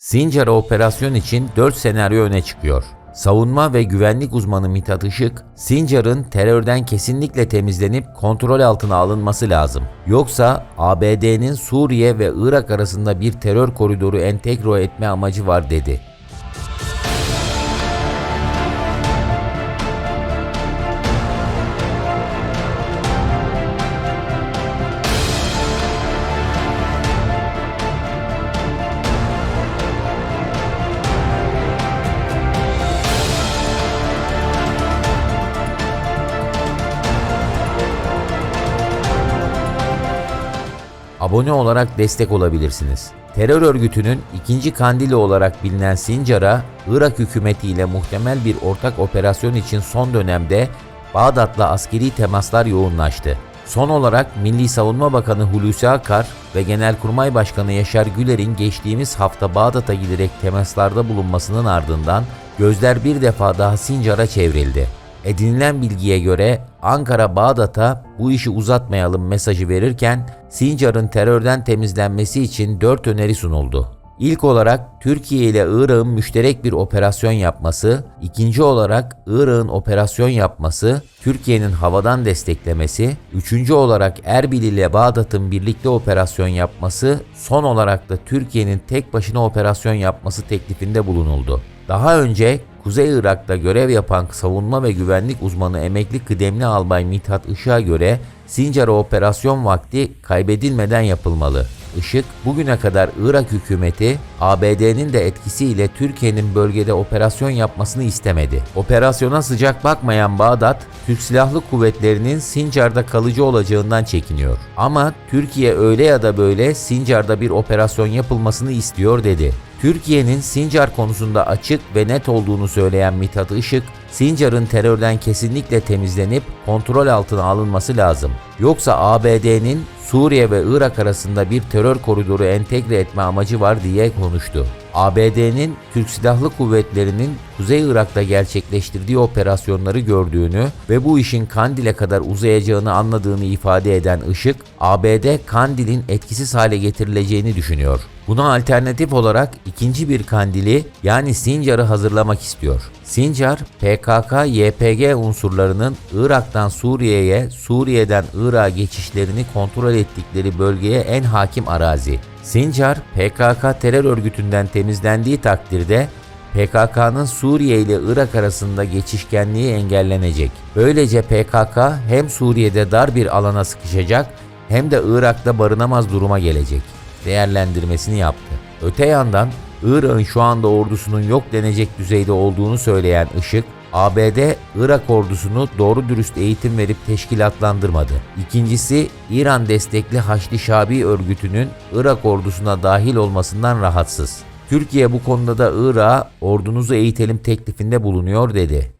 Sincar'a operasyon için 4 senaryo öne çıkıyor. Savunma ve güvenlik uzmanı Mithat Işık, Sincar'ın terörden kesinlikle temizlenip kontrol altına alınması lazım. Yoksa ABD'nin Suriye ve Irak arasında bir terör koridoru entegre etme amacı var dedi. Abone olarak destek olabilirsiniz. Terör örgütünün ikinci kandili olarak bilinen Sincar'a, Irak hükümetiyle muhtemel bir ortak operasyon için son dönemde Bağdat'la askeri temaslar yoğunlaştı. Son olarak Milli Savunma Bakanı Hulusi Akar ve Genelkurmay Başkanı Yaşar Güler'in geçtiğimiz hafta Bağdat'a giderek temaslarda bulunmasının ardından gözler bir defa daha Sincar'a çevrildi. Edinilen bilgiye göre Ankara Bağdat'a bu işi uzatmayalım mesajı verirken Sincar'ın terörden temizlenmesi için 4 öneri sunuldu. İlk olarak Türkiye ile Irak'ın müşterek bir operasyon yapması, ikinci olarak Irak'ın operasyon yapması, Türkiye'nin havadan desteklemesi, üçüncü olarak Erbil ile Bağdat'ın birlikte operasyon yapması, son olarak da Türkiye'nin tek başına operasyon yapması teklifinde bulunuldu. Daha önce Kuzey Irak'ta görev yapan savunma ve güvenlik uzmanı emekli kıdemli albay Mithat Işık'a göre Sincar'a operasyon vakti kaybedilmeden yapılmalı. Işık, bugüne kadar Irak hükümeti ABD'nin de etkisiyle Türkiye'nin bölgede operasyon yapmasını istemedi. Operasyona sıcak bakmayan Bağdat, Türk Silahlı Kuvvetleri'nin Sincar'da kalıcı olacağından çekiniyor. Ama Türkiye öyle ya da böyle Sincar'da bir operasyon yapılmasını istiyor dedi. Türkiye'nin Sincar konusunda açık ve net olduğunu söyleyen Mithat Işık, Sincar'ın terörden kesinlikle temizlenip kontrol altına alınması lazım. Yoksa ABD'nin Suriye ve Irak arasında bir terör koridoru entegre etme amacı var diye konuştu. ABD'nin Türk Silahlı Kuvvetleri'nin Kuzey Irak'ta gerçekleştirdiği operasyonları gördüğünü ve bu işin Kandil'e kadar uzayacağını anladığını ifade eden Işık, ABD Kandil'in etkisiz hale getirileceğini düşünüyor. Buna alternatif olarak ikinci bir kandili yani Sincar'ı hazırlamak istiyor. Sincar, PKK-YPG unsurlarının Irak'tan Suriye'ye, Suriye'den Irak'a geçişlerini kontrol ettikleri bölgeye en hakim arazi. Sincar, PKK terör örgütünden temizlendiği takdirde PKK'nın Suriye ile Irak arasında geçişkenliği engellenecek. Böylece PKK hem Suriye'de dar bir alana sıkışacak hem de Irak'ta barınamaz duruma gelecek değerlendirmesini yaptı. Öte yandan Irak'ın şu anda ordusunun yok denecek düzeyde olduğunu söyleyen Işık, ABD Irak ordusunu doğru dürüst eğitim verip teşkilatlandırmadı. İkincisi İran destekli Haçlı Şabi örgütünün Irak ordusuna dahil olmasından rahatsız. Türkiye bu konuda da Irak'a ordunuzu eğitelim teklifinde bulunuyor dedi.